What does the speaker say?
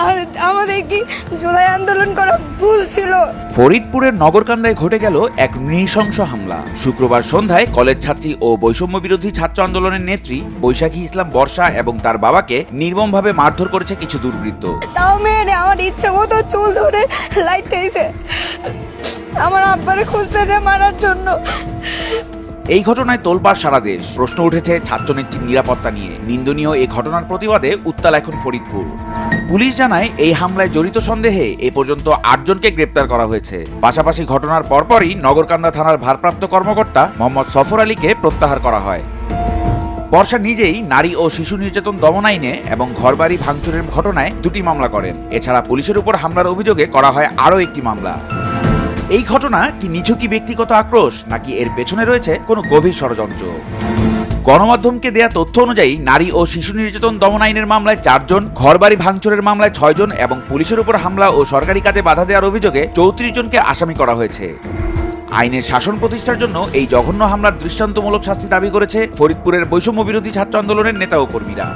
আমাদের- কি জুলাই আন্দোলন করা ভুল ছিল? ফরিদপুরের নগরকান্দায় ঘটে গেল এক নৃশংস হামলা। শুক্রবার সন্ধ্যায় কলেজ ছাত্রী ও বৈষম্য বিরোধী ছাত্র আন্দোলনের নেত্রী বৈশাখী ইসলাম বর্ষা এবং তার বাবাকে নির্মমভাবে মারধর করেছে কিছু দুর্বৃত্ত। তাও মেয়ে আমার ইচ্ছে মতো চুল ধরে লাইট দিয়েছে আমার আব্বারে খুঁজতেছে মারার জন্য। এই ঘটনায় তোলপাড় সারা দেশ। প্রশ্ন উঠেছে ছাত্রনেত্রীর নিরাপত্তা নিয়ে। নিন্দনীয় এই ঘটনার প্রতিবাদে উত্তাল এখন ফরিদপুর। পুলিশ জানায় এই হামলায় জড়িত সন্দেহে এ পর্যন্ত আটজনকে গ্রেপ্তার করা হয়েছে। পাশাপাশি ঘটনার পরপরই নগরকান্দা থানার ভারপ্রাপ্ত কর্মকর্তা মোহাম্মদ সফর আলীকে প্রত্যাহার করা হয়। বর্ষা নিজেই নারী ও শিশু নির্যাতন দমন আইনে এবং ঘরবাড়ি ভাঙচুরের ঘটনায় দুটি মামলা করেন। এছাড়া পুলিশের উপর হামলার অভিযোগে করা হয় আরও একটি মামলা। এই ঘটনা কি নিছকই ব্যক্তিগত আক্রোশ, নাকি এর পেছনে রয়েছে কোনো গভীর ষড়যন্ত্র? গণমাধ্যমকে দেয়া তথ্য অনুযায়ী, নারী ও শিশু নির্যাতন দমন আইনের মামলায় চারজন, ঘরবাড়ি ভাঙচুরের মামলায় ছয়জন এবং পুলিশের উপর হামলা ও সরকারি কাজে বাধা দেওয়ার অভিযোগে চৌত্রিশ জনকে আসামি করা হয়েছে। আইনের শাসন প্রতিষ্ঠার জন্য এই জঘন্য হামলার দৃষ্টান্তমূলক শাস্তি দাবি করেছে ফরিদপুরের বৈষম্য বিরোধী ছাত্র আন্দোলনের নেতা ও কর্মীরা।